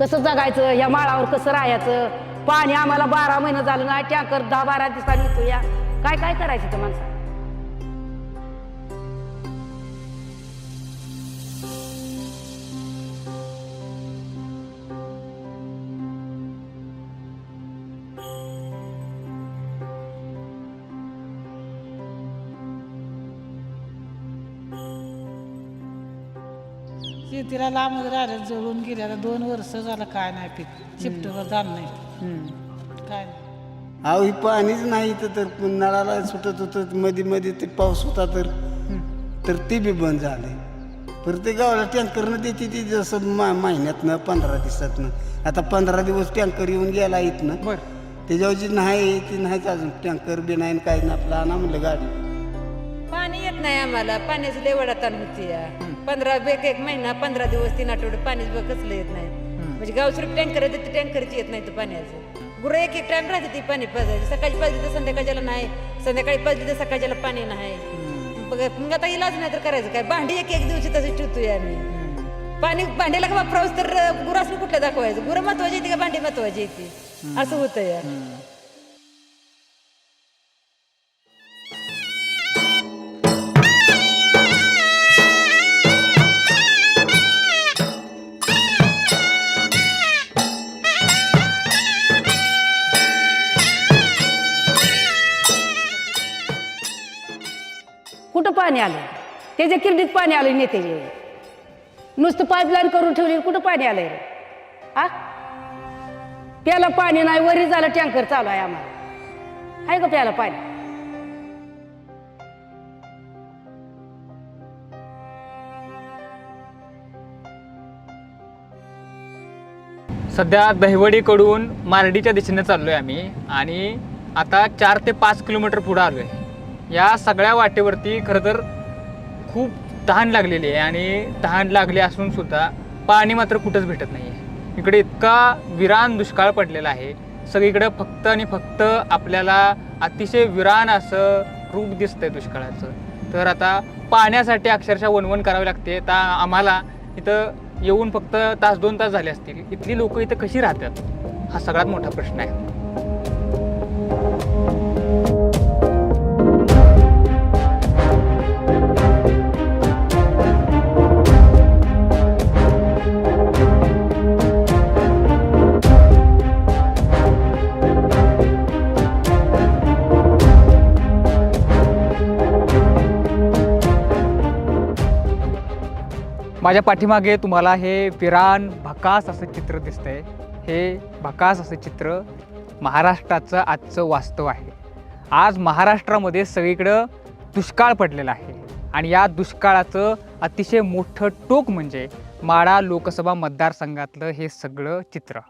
कसं जगायचं या माळावर कसं राहायचं? पाणी आम्हाला बारा महिने झालं नाही टँकर दहा बारा दिवसांनी येतो या काय काय करायचं त्या माणसं शेतीला लांबच राहिलं जळून गेल्याला दोन वर्ष झालं काय नाही पीक चिपटवर जाण नाही. काय नाही. अहो ही पाणीच नाही इथं तर. नळाला सुटत होतं. मध्ये मध्ये ते पाऊस होता तर. तर ते बी बंद झाले. प्रत्येक गावाला टँकरनं देते ती जसं मा महिन्यातनं पंधरा दिवसातनं. आता पंधरा दिवस टँकर येऊन गेला इथनं. बर. त्याच्यावर जी नाही ती नाहीच अजून. टँकर बी नाही काय नाही. आपलं आणा म्हणलं गाडी. पाणी येत नाही आम्हाला. पाण्याची लय वडाताण होती या. पंधरा एक एक महिना पंधरा दिवस तीन आठवडे पाणीच बघ कसलं येत नाही. म्हणजे गावसरूप टँकर येते ते टँकरची येत नाही तर पाण्याचं. गुरं एक एक टाइम राहते ती पाणी पाजायची. सकाळी पाजली तर संध्याकाळच्याला नाही. संध्याकाळी पाजली तर सकाळच्याला पाणी नाही. बघ मग आता इलाज नाही तर करायचं काय? भांडी एक एक दिवशी तशी ठेवतोय आम्ही. पाणी भांड्याला का वापरावंच तर गुरासनं कुठलं दाखवायचं? गुरं महत्वाची येते का भांडी महत्वाची येते असं होतं या पाणी आलं त्याच्या किरडीत पाणी आलं नेते नुसतं पाईपलाईन करून ठेवली कुठं पाणी आलंय रे? आ? प्याला पाणी नाही वरी झालं टँकर चालू आहे आम्हाला. आहे का प्याला पाणी? सध्या दहिवडीकडून मारडीच्या दिशेने चाललोय आम्ही आणि आता चार ते पाच किलोमीटर पुढे आलोय. या सगळ्या वाटेवरती खरं तर खूप तहान लागलेली आहे आणि तहान लागली असून सुद्धा पाणी मात्र कुठंच भेटत नाही आहे इकडे इतका विरान दुष्काळ पडलेला आहे. सगळीकडे फक्त आणि फक्त आपल्याला अतिशय विरान असं रूप दिसतंय दुष्काळाचं. तर आता पाण्यासाठी अक्षरशः वणवण करावी लागते. तर आम्हाला इथं येऊन फक्त तास दोन तास झाले असतील. इथली लोक इथं कशी राहतात? हा सगळ्यात मोठा प्रश्न आहे. माझ्या पाठीमागे तुम्हाला हे विरान भकास असं चित्र दिसतंय. हे भकास असं चित्र महाराष्ट्राचं आजचं वास्तव आहे. आज महाराष्ट्रामध्ये सगळीकडं दुष्काळ पडलेला आहे. आणि या दुष्काळाचं अतिशय मोठं टोक म्हणजे माडा लोकसभा मतदारसंघातलं हे सगळं चित्र.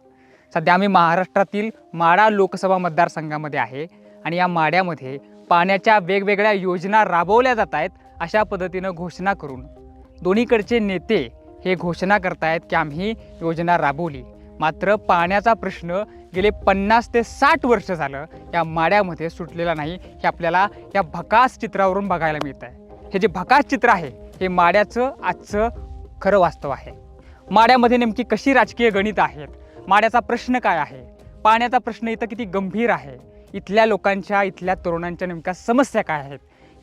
सध्या आम्ही महाराष्ट्रातील माडा लोकसभा मतदारसंघामध्ये आहे आणि या माड्यामध्ये पाण्याच्या वेगवेगळ्या योजना राबवल्या जात आहेत अशा पद्धतीनं घोषणा करून दोन्हीकडचे नेते हे घोषणा करतायत की आम्ही योजना राबवली. मात्र पाण्याचा प्रश्न गेले पन्नास ते साठ वर्ष झालं या माड्यामध्ये सुटलेला नाही हे आपल्याला या भकास चित्रावरून बघायला मिळत आहे हे जे भकास चित्र आहे हे माड्याचं आजचं खरं वास्तव आहे. माड्यामध्ये नेमकी कशी राजकीय गणित आहेत? माड्याचा प्रश्न काय आहे? पाण्याचा प्रश्न इथं किती गंभीर आहे? इथल्या लोकांच्या इथल्या तरुणांच्या नेमक्या समस्या काय आहेत?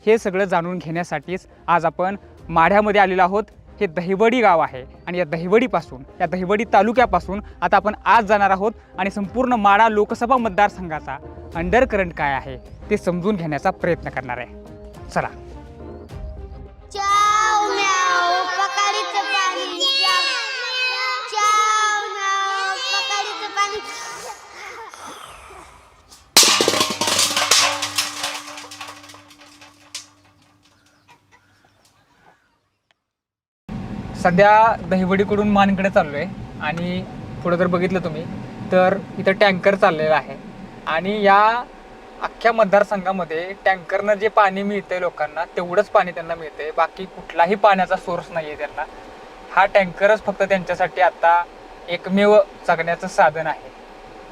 हे सगळं जाणून घेण्यासाठीच आज आपण माढ्यामध्ये आलेलो आहोत. हे दहिवडी गाव आहे. आणि या दहिवडीपासून या दहिवडी तालुक्यापासून आता आपण आज जाणार आहोत. आणि संपूर्ण माडा लोकसभा मतदारसंघाचा अंडर करंट काय आहे ते समजून घेण्याचा प्रयत्न करणार आहे. चला. सध्या दहिवडीकडून मानकडे चाललो आहे आणि पुढं जर बघितलं तुम्ही तर इथं टँकर चाललेला आहे. आणि या अख्ख्या मतदारसंघामध्ये टँकरनं जे पाणी मिळतंय लोकांना तेवढंच पाणी त्यांना मिळतंय. बाकी कुठलाही पाण्याचा सोर्स नाही आहे त्यांना. हा टँकरच फक्त त्यांच्यासाठी आता एकमेव जगण्याचं साधन आहे.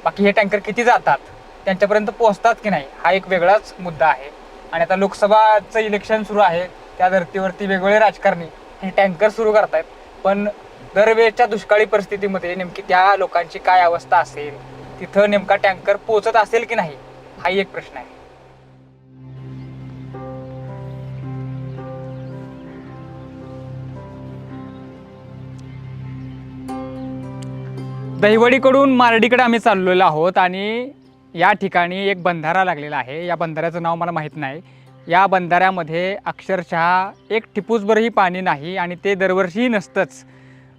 बाकी हे टँकर किती जातात त्यांच्यापर्यंत पोहोचतात की नाही हा एक वेगळाच मुद्दा आहे. आणि आता लोकसभाचं इलेक्शन सुरू आहे त्या धर्तीवरती वेगवेगळे राजकारणी टँकर सुरू करतायत. पण दरवेळच्या दुष्काळी परिस्थितीमध्ये नेमकी त्या लोकांची काय अवस्था असेल तिथं नेमका टँकर पोचत असेल की नाही हाही एक प्रश्न आहे. दहिवडीकडून मारडीकडे आम्ही चाललेलो आहोत आणि या ठिकाणी एक बंधारा लागलेला आहे. या बंधाऱ्याचं नाव मला माहीत नाही. या बंधाऱ्यामध्ये अक्षरशः एक टिपूसभरही पाणी नाही आणि ते दरवर्षीही नसतंच.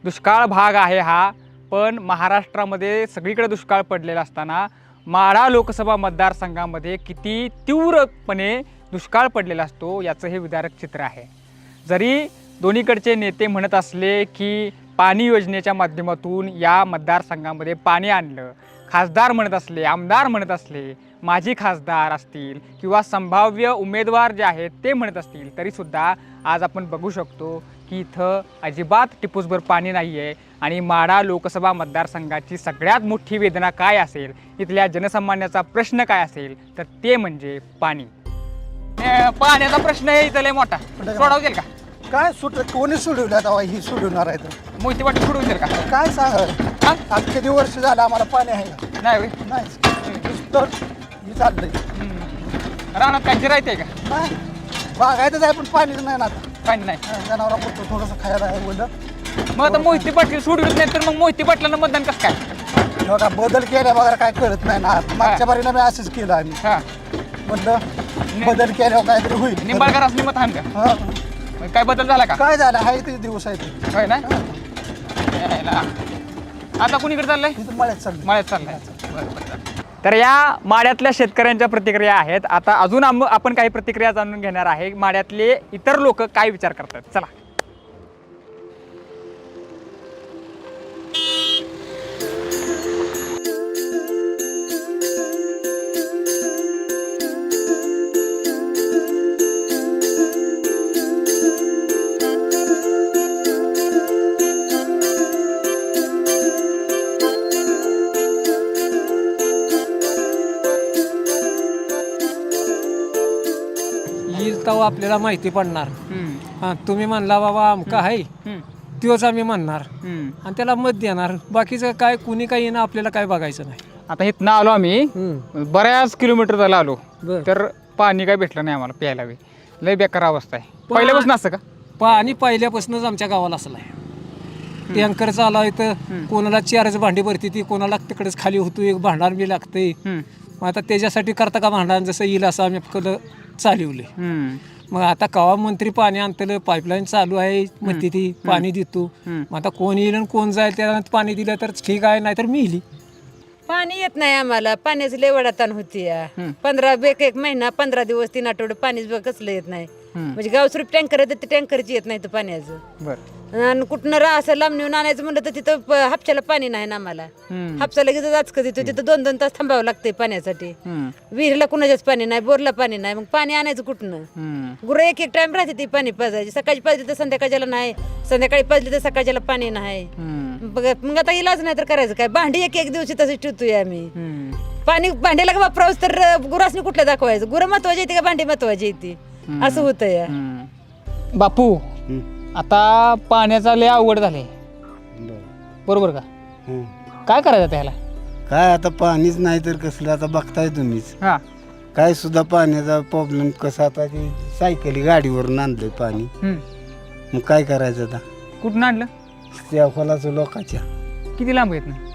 दुष्काळ भाग आहे हा पण महाराष्ट्रामध्ये सगळीकडे दुष्काळ पडलेला असताना माढा लोकसभा मतदारसंघामध्ये किती तीव्रपणे दुष्काळ पडलेला असतो याचं हे विदारक चित्र आहे. जरी दोन्हीकडचे नेते म्हणत असले की पाणी योजनेच्या माध्यमातून या मतदारसंघामध्ये पाणी आणलं खासदार म्हणत असले आमदार म्हणत असले माजी खासदार असतील किंवा संभाव्य उमेदवार जे आहेत ते म्हणत असतील तरीसुद्धा आज आपण बघू शकतो की इथं अजिबात टिपूसभर पाणी नाही आहे आणि माढा लोकसभा मतदारसंघाची सगळ्यात मोठी वेदना काय असेल इथल्या जनसामान्याचा प्रश्न काय असेल तर ते म्हणजे पाणी. पाण्याचा प्रश्न आहे इथं लय मोठा. सोडवतील का? काय सुट कोणी सोडवलं आता ही सोडवणार आहे तर. मोठी वाटी सोडवतील का? काय सांगा हा? आज किती वर्ष झालं आम्हाला पाणी आहे का? नाही होय. नाही हे चाललंय. रानात काय जिरायचंय का? नाही. बागायतच आहे पण पाणीच नाही ना आता. पाणी नाही. जनावरा पुरतं थोडंसं खायला आहे बोललं मग आता मोहिती पाटील सोडवित नाही तर मग मोहिती पाटलांना मतदान कसं काय? बघा बदल केल्या वगैरे काय कळत नाही ना. मागच्या बारीला मी असंच केलं आम्ही. हा. म्हटलं बदल केल्यावर काहीतरी होईल. निंबाळकर असली मत हान का हा. मग काय बदल झाला का? काय झालं? आहे ते दिवस आहे ते. होय ना? यायला. आता कुणीकडे चाललंय? तिथं मळ्यात चाललं मळ्यात चाललंय. बरं, बरं, बरं. तर या माड्यातल्या शेतकऱ्यांच्या प्रतिक्रिया आहेत. आता अजून आम- आपण काही प्रतिक्रिया जाणून घेणार आहे. माड्यातले इतर लोक काय विचार करतात? चला. आपल्याला माहिती पडणार. हा तुम्ही म्हणला बाबा आमका आहे तोच आम्ही म्हणणार. आणि त्याला मत देणार. बाकीचं काय कुणी काही येणं आपल्याला काय बघायचं नाही. आता इथनं आलो आम्ही. हम्म. बऱ्याच किलोमीटर झाला आलो. बर. तर पाणी काय भेटलं नाही आम्हाला प्यायला बी. लय बेकार अवस्था आहे. पहिल्यापासून असं का? पाणी पहिल्यापासूनच आमच्या गावाला असलं आहे टँकर चालू आहे तर कोणाला चारच भांडी भरती ती कोणाला तिकडेच खाली होतो एक भांडार बी लागते हम्म, मग आता त्याच्यासाठी करता का भांडण जसं येईल असं आम्ही आपलं चालवले हम्म, मग आता कवा मंत्री पाणी आणतलं पाईपलाईन चालू आहे म्हणते ती पाणी देतो. मग आता कोण येईल आणि कोण जाईल त्याला पाणी दिलं तर ठीक आहे नाहीतर मी येईल. पाणी येत नाही आम्हाला. पाण्याची लय वडाताण होती या. पंधरा एक एक महिना पंधरा दिवस तीन आठवडे पाणीच बघ कसलं येत नाही. म्हणजे गावसरूप टँकर येतं ते टँकरची येत नाही तर पाण्याचं. बरं. आणि कुठनं रा असं लांब नेऊन आणायचं म्हणलं तर तिथं प- हापशाला पाणी नाही ना आम्हाला. हम्म, हापसा लगेच आजकं देतो तिथं दोन दोन तास थांबावं लागतंय पाण्यासाठी. हम्म, विहिरीला कुणाच्याच पाणी नाही बोरला पाणी नाही मग पाणी आणायचं कुठनं? हम्म. गुरं एक एक टाइम राहते ती पाणी पाजायची. सकाळची पाजली तर संध्याकाळच्याला नाही संध्याकाळी पाजली तर सकाळच्याला पाणी नाही. हम्म, बघ मग आता इलाज नाही तर करायचं काय? भांडी एक एक दिवशी तसंच ठेवतोय आम्ही. हम्म. पाणी भांड्याला का वापरावंच तर गुरासनी कुठलं दाखवायचं? गुरं महत्वाची येते का भांडी महत्वाची येते असं होतं या हम्म. बापू. आता पाण्याचा लय अवघड झाले बरं. बरोबर का. काय करायचं त्याला काय आता पाणीच नाही तर कसलं? आता बघताय तुम्हीच. हा. काय सुद्धा पाण्याचा प्रॉब्लेम कसा आता ते सायकली गाडीवरून आणलंय पाणी. मग काय करायचं आता? कुठून आणलं? त्या खोलाचं लोकांच्या. किती लांब येत नाही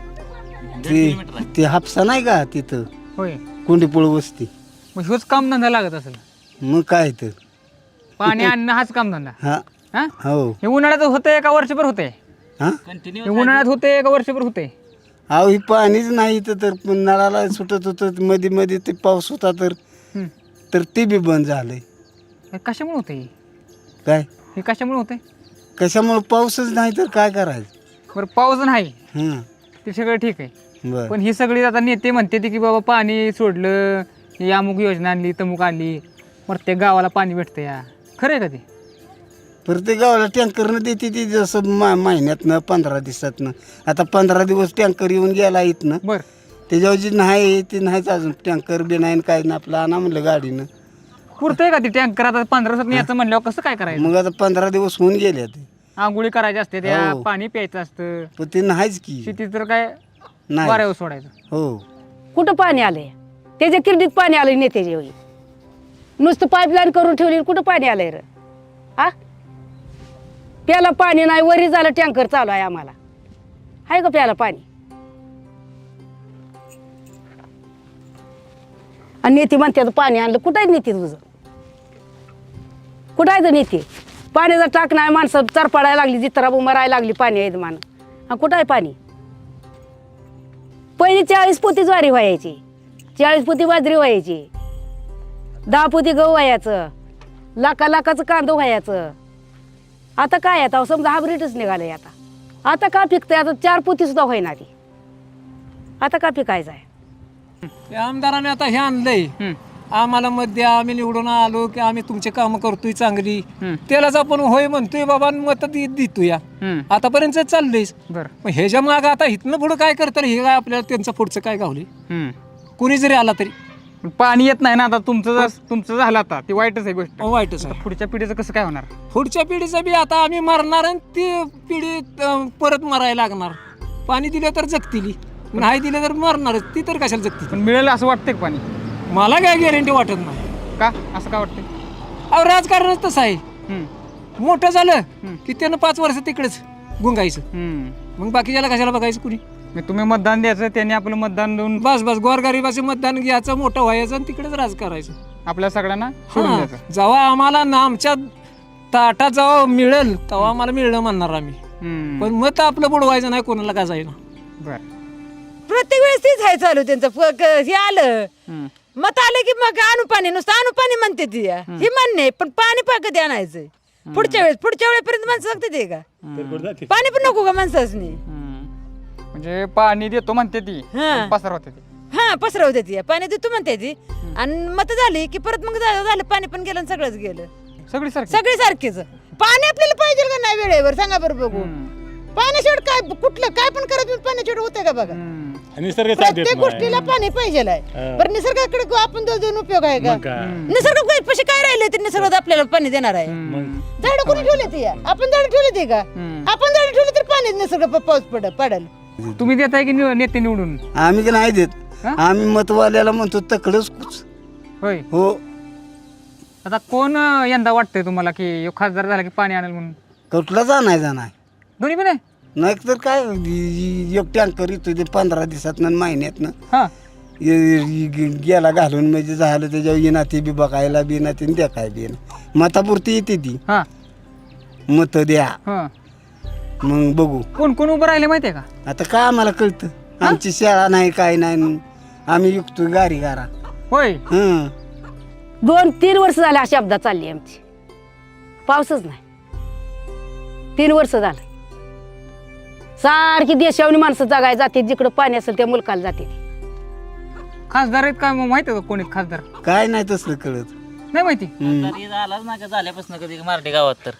ते ते हापसा नाही का तिथं? होय. कुंडीपुळ वस्ती. मग ह्योच काम धंदा लागत असेल. मग काय तर. पाणी आणणं हाच काम धंदा. हा. हा? हो. हे उन्हाळ्यात होतंय का वर्षभर होतंय हा? हे उन्हाळ्यात होतंय का वर्षभर होतंय अहो ही पाणीच नाही इथं तर पण नळाला सुटत होतं मध्ये मध्ये ते पाऊस होता तर. तर ते बी बंद झालंय. हे कशामुळे होतंय हे? काय? हे कशामुळे होतंय कशामुळे? पाऊसच नाही तर काय करायचं? बरं पाऊस नाही. हां ते सगळं ठीक आहे. बर. पण ही सगळी आता नेते म्हणते ते की बाबा पाणी सोडलं ही अमुक योजना आणली तमुक आणली. प्रत्येक गावाला पाणी भेटतं या. खरं आहे का ते? प्रत्येक गावाला टँकरनं देते ती जसं मा महिन्यातनं पंधरा दिवसातनं. आता पंधरा दिवस टँकर येऊन गेला इथनं. बरं. त्याच्यावर जी नाही ते नाहीच अजून. टँकर बी नाही काय नाही. आपलं आणा म्हणलं गाडीनं. पुरतंय का ते टँकर? आता पंधरा दिवसात याचं म्हणल्यावर कसं काय करायचं? मग आता पंधरा दिवस होऊन गेले ते आंघोळी करायची असते त्या हो. पाणी प्यायचं असतं. पण ते नाहीच की. शेती तर काय नाही. वाऱ्यावर सोडायचं. हो. कुठं पाणी आलंय? त्याच्या किरडीत पाणी आलं नेत्याच्या वेळी. नुसतं पाईपलाईन करून ठेवली कुठं पाणी आलंय र? आ प्याला पाणी नाही वरी झालं टँकर चालू आहे आम्हाला. आहे का प्याला पाणी? आणि नेते म्हणते पाणी आणलं कुठं आहे नेते तुझं? कुठं आहे तर नेते? पाण्याचा टाक नाही माणसं चरपाडायला लागली जितरा मरायला लागली पाणी आहे मान हा कुठं आहे पाणी? पहिली चाळीस पोती ज्वारी व्हायची. चाळीस पोती बाजरी व्हायची. दहा पोती गहू व्हायचं लाखा लाखाचं कांदो व्हायचं आता काय आता? समजा हायब्रिडच निघालंय आता. आता का पिकतंय? आता चार पोती सुद्धा होईना ती. आता का पिकायचं आहे आमदाराने आता हे आणलंय. आम्हाला मत द्या आम्ही निवडून आलो की आम्ही तुमचे कामं करतोय चांगली. त्यालाच आपण होय म्हणतोय बाबा मत देतो या. आतापर्यंत चाललंयच. मग ह्याच्या मागं आता इथनं पुढं काय करतात हे काय आपल्याला त्यांचं पुढचं काय गावले. कोणी जरी आला तरी. पण येत नाही ना आता तुमचं जर- तुमचं झालं आता ती वाईटच आहे गोष्ट. वाईटच आहे. पुढच्या पिढीचं कसं काय होणार? पुढच्या पिढीचं बी आता आम्ही मरणार आणि ती पिढी अं, परत मरायला लागणार. पाणी दिलं तर जगतील नाही दिलं तर मरणारच ती तर कशाला जगतील? पण मिळेल असं वाटतंय का पाणी? मला काय गॅरंटी वाटत नाही. का? असं का वाटतंय? अहो राजकारणच तसं आहे. हम्म. मोठं झालं की त्यानं पाच वर्ष तिकडेच गुंगायचं. हम्म. मग बाकीच्याला कशाला बघायचं कुणी? मग तुम्ही मतदान द्यायचं त्यांनी आपलं मतदान देऊन बस बस गोरगरिबाचे मतदान घ्यायचं मोठं व्हायचं आणि तिकडेच राज करायचं. आपल्या सगळ्यांना सोडून हां. जेव्हा आम्हाला ना आमच्या ताटात जेव्हा मिळेल तेव्हा आम्हाला मिळणं म्हणणार आम्ही. हम्म. पण मत आपलं बुडवायचं नाही कोणाला का जाईना. बरं. प्रत्येक वेळेस तेच आहे चालू त्यांचं क- हे आलं. हम्म. मत आलं की मग आणू पाणी नुसतं आणू पाणी म्हणते ती. या. हे मान्य आहे पण पाणी पा कधी आणायचंय पुढच्या वेळेस पुढच्या वेळेपर्यंत माणसं सांगते ते का? पाणी पण नको का माणसाच हम्म. म्हणजे पाणी देतो म्हणते ती. हां. पसार होते ती. हा पसरवते ती. पाणी देतो म्हणते ती. आणि मत झाली की परत मग झालं पाणी पण गेलं आणि सगळंच गेलं. सगळी सारखी. सगळे सारखेच. पाणी आपल्याला पाहिजे का नाही वेळेवर? सांगा बरं बघू. पाण्याशिवाय काय कुठलं काय पण करत पाण्याशिवाय होतंय का बघा? हम्म. प्रत्येक गोष्टीला पाणी पाहिजे बरं निसर्गाकडे को- आपण दोन दोन उपयोग आहे का? निसर्ग काय- पैसे काय राहिले तर निसर्गात आपल्याला पाणी देणार आहे. झाड कोणी ठेवले ते? या? आपण झाड ठेवले ते का? आपण झाड ठेवले तर पाणी निसर्ग प- पाऊस पड पडल. तुम्ही देताय की नि- नेते निवडून? आम्ही की नाही देत. आम्ही मतवाल्याला म्हणतो तकडच कुच. होय. हो. आता कोण अं, यंदा वाटतंय तुम्हाला की ह्यो खासदार झाला की पाणी आणेल म्हणून? कुठलाच आणायचा नाही दोन्ही पण आहे? नाही तर काय इ- एक टँकर येतो ते पंधरा दिवसातनं महिन्यातनं. हा. य- य- गेला घालून म्हणजे झालं त्याच्यावर येणार ते बी बघायला बी ना ते काय बी ना मतापुरती येते ती. हा. मत द्या. हा. मग बघू. कोण कोण उभं राहिले माहितीये का? आता काय आम्हाला कळतं? आमची शाळा नाही काय नाही आम्ही विकतो गारी गारा. होय? हं. दोन तीन वर्ष झाले अशी अपघात चालली आमची. पाऊसच नाही. तीन वर्ष झालं. सारखी देशावनी माणसं जगाय जाते जिकडं पाणी असेल त्या मुलकाला जाते. खासदार आहेत काय मग माहिती आहे का कोणी खासदार? काय नाही तसलं कळत. नाही माहिती? हं. ना का झाल्यापासून कधी मराठी गावात तर.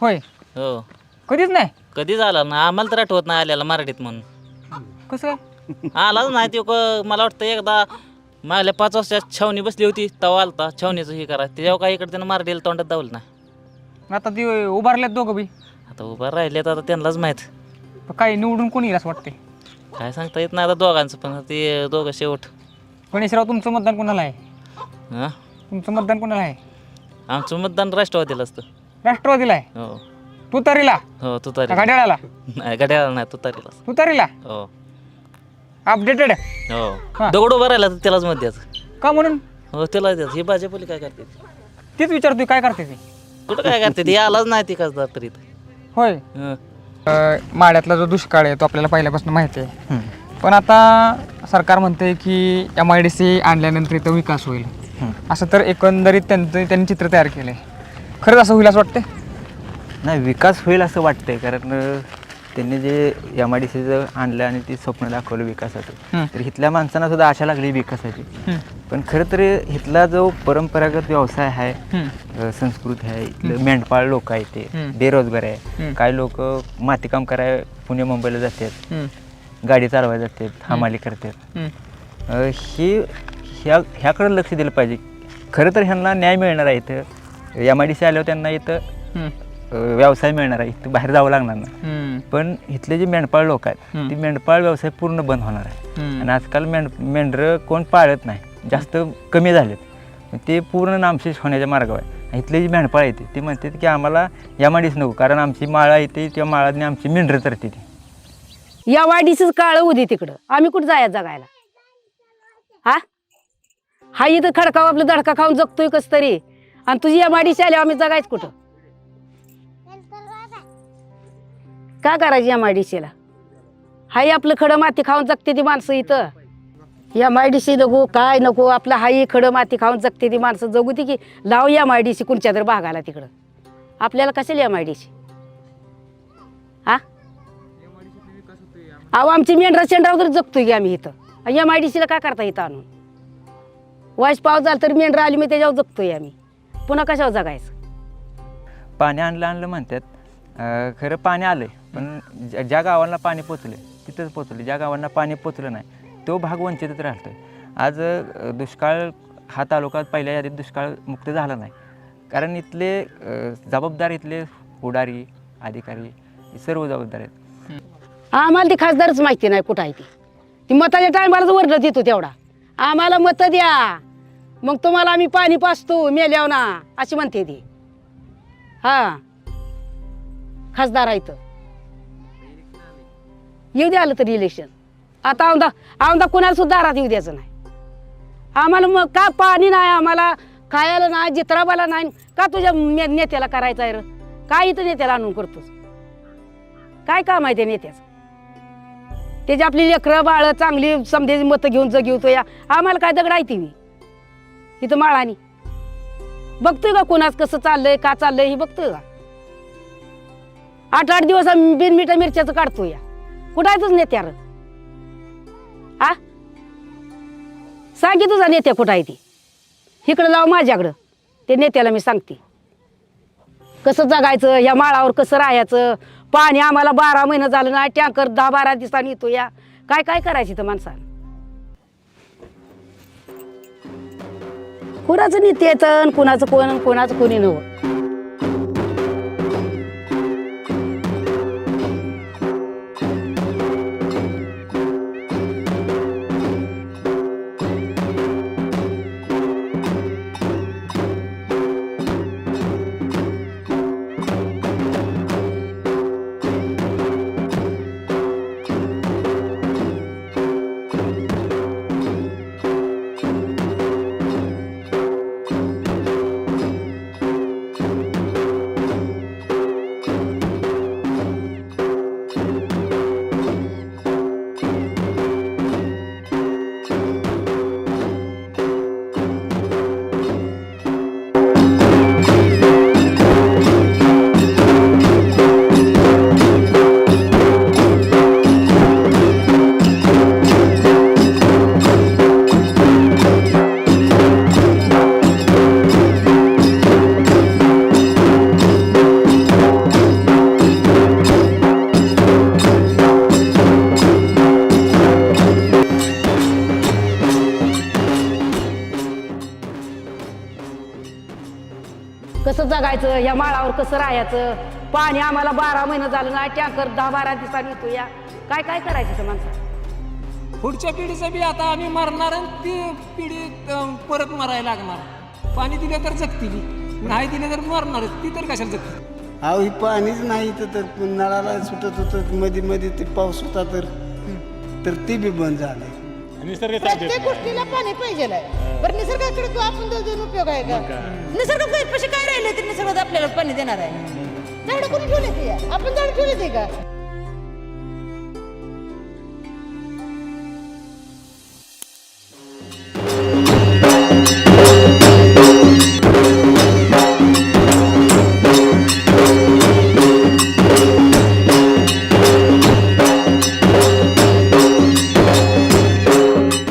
होय? हो. कधीच नाही? कधी झाला ना? आम्हाला तर आठवत नाही आलेला मराठीत म्हणून. कसं काय? आलाच नाही तो क- मला वाटतं एकदा मागल्या पाच वर्षात छावणी बसली होती तवा आलता छावणीचं हे करा. त्याच्यावर काही इकडे त्यानं मराठीला तोंडात दावलं नाही. आता ती उभारल्यात दोघं बी. आता उभा राहिले तर आता त्यांनाच माहीत. पण काही निवडून कोणी येईल असं वाटते काय सांगता येत नाही आता दोघांचं पण ते दोघं शेवट. गणेशराव तुमचं मतदान कोणाला आहे? हां? तुमचं मतदान कोणाला आहे? आमचं मतदान राष्ट्रवादीला असतं राष्ट्रवादीला आहे? हो. तुतारीला? हो तुतारी घड्याळाला? नाही गड्याला नाही तुतारीला. तुतारीला? हो. अपडेटेड हो. दगड उभा राहिला तर त्यालाच मत द्यायचं. का म्हणून? हो त्याला द्यायचं. हे भाजपली काय करते तेच विचारतोय काय करते ते? कुठं काय करते ते? आलाच नाही ती खासदार तरी होय. हं. अ, माड्यातला जो दुष्काळ आहे तो आपल्याला पहिल्यापासून माहिती आहे. पण आता सरकार म्हणते की एम आय डी सी आणल्यानंतर इथं विकास होईल. असं तर एकंदरीत त्यांचं त्यांनी चित्र तयार केलं आहे खरंच असं होईल असं वाटतंय? नाही विकास होईल असं वाटतंय कारण त्यांनी जे एम आय डी सीचं आणलं आणि ते स्वप्न दाखवलं विकासाचं. तर इथल्या माणसांना सुद्धा आशा लागली विकासाची. पण खरं तर इथला जो परंपरागत व्यवसाय आहे संस्कृती आहे इथलं मेंढपाळ लोक आहे ते. बेरोजगार आहे. काही लोक मातीकाम कराय पुणे मुंबईला जातात. गाडी चालवायला जातात हमाली करतात. ही. ह्या ह्याकडे लक्ष दिलं पाहिजे. खरं तर ह्यांना न्याय मिळणार आहे इथं. एम आय डी सी आल्यावर त्यांना इथं व्यवसाय मिळणार आहे. इथं बाहेर जावं लागणार नाही. पण इथले जे मेंढपाळ लोक आहेत. ती मेंढपाळ व्यवसाय पूर्ण बंद होणार आहे. आणि आजकाल मेंढ मेंढरं कोण पाळत नाही जास्त कमी झालेत. ते पूर्ण नामशेष होण्याच्या मार्गावर आहे. इथले जे मेंढपाळ येते ते म्हणतात की आम्हाला या माडीच नको कारण आमची माळा येते त्या माळाने आमची मेंढरं तरते ती. या वाडीच काळ उदी तिकडं. आम्ही कुठं जायचं जगायला? हा? हा इथं खडकाव आपलं दडका खाऊन जगतोय कस तरी. आणि तुझी या वाडीची आली आम्ही जगायच कुठं? का करायची डी सीला हाय आपलं खडं माती खाऊन जगते ती माणसं इथं. एम आय डी सी नको काय नको आपलं हाई खडं माती खाऊन जगते ती माणसं. जगू ती की लाव डी सी कुणच्या तर भागाला तिकडं. आपल्याला कशाला डी सी हा अहो आमची मेंढरा शेंडरा वगैरे जगतोय की आम्ही इथं. एम आय डी सीला काय करता इथं आणून? वाईस पाऊस झाला तर मेंढरा आली मी त्याच्यावर जगतोय आम्ही. पुन्हा कशावर जगायचं? पाणी आणलं आणलं म्हणतात. अं, खरं पाणी आलं पण ज्या- ज्या गावांना पाणी पोचलं तिथंच पोचलं. ज्या गावांना पाणी पोचलं नाही तो भाग वंचितच राहतो आज दुष्काळ हा तालुका पहिल्या यादीत दुष्काळ मुक्त झाला नाही. कारण इथले जबाबदार इथले पुढारी अधिकारी हे सर्व जबाबदार आहेत. आम्हाला ती खासदारच माहिती नाही कुठं आहे ती. ती मताच्या टायमालाच वरलं देतो तेवढा. आम्हाला मतं द्या. मग तुम्हाला आम्ही पाणी पाचतो मेल्याव ना अशी म्हणते ती. हा. खासदार आहे तर येऊ दे आलं तरी इलेक्शन आता औंदा औंदा कुणाला सुद्धा दारात येऊ द्यायचं नाही. आम्हाला मग का पाणी नाही आम्हाला खायला नाही जित्राबाला नाही का तुझ्या ने- नेत्याला करायचं आहे र? काय इथं नेत्याला आणून करतोस? काय काम आहे त्या नेत्याचं? त्याची आपली लेकरं बाळं चांगली समजेची मतं घेऊन जगवतो या. आम्हाला काय दगड आहे ती मी इथं माळानी. बघतोय का कोणाच कसं चाललंय का चाललंय हे बघतोय का? आठ आठ दिवस आम्ही बिन मिठा मिरच्याचं काढतो या. कुठं आहे तुझं नेत्यार? आ? सांग तुझा नेत्या कुठं आहे ती? इकडं लाव माझ्याकडं. ते नेत्याला मी सांगते. कसं जगायचं या माळावर कसं राहायचं? पाणी आम्हाला बारा महिने झालं ना टँकर दहा बारा दिवसांनी येतो या. काय काय करायची तर माणसानं? कुणाचं नेते येतं कुणाचं कोण कोणाचं कोणी नव्हतं कसं राहायचं पाणी आम्हाला बारा महिने झालं ना टँकर दहा बारा दिवसांनी येतो या. काय काय करायचं त्या माणसानं पुढच्या पिढीचं बी आता आम्ही मरणार आणि ती पिढी अं, परत मरायला लागणार. पाणी दिलं तर जगतील नाही दिलं तर मरणारच ती तर कशाला जगतील अहो ही पाणीच नाही इथं तर. नळाला सुटत होतं मध्ये मध्ये ते पाऊस होता तर. तर ते बी बंद झालं. प्रत्येक गोष्टीला पाणी पाहिजे बरं निसर्गाकडे तो आपण दोन उपयोग आहे का? निसर्ग पैसे काय राहिले तर निसर्ग आपल्याला पाणी देणार आहे. झाडं कोणी ठेवले ते आपण झाड ठेवले ते का?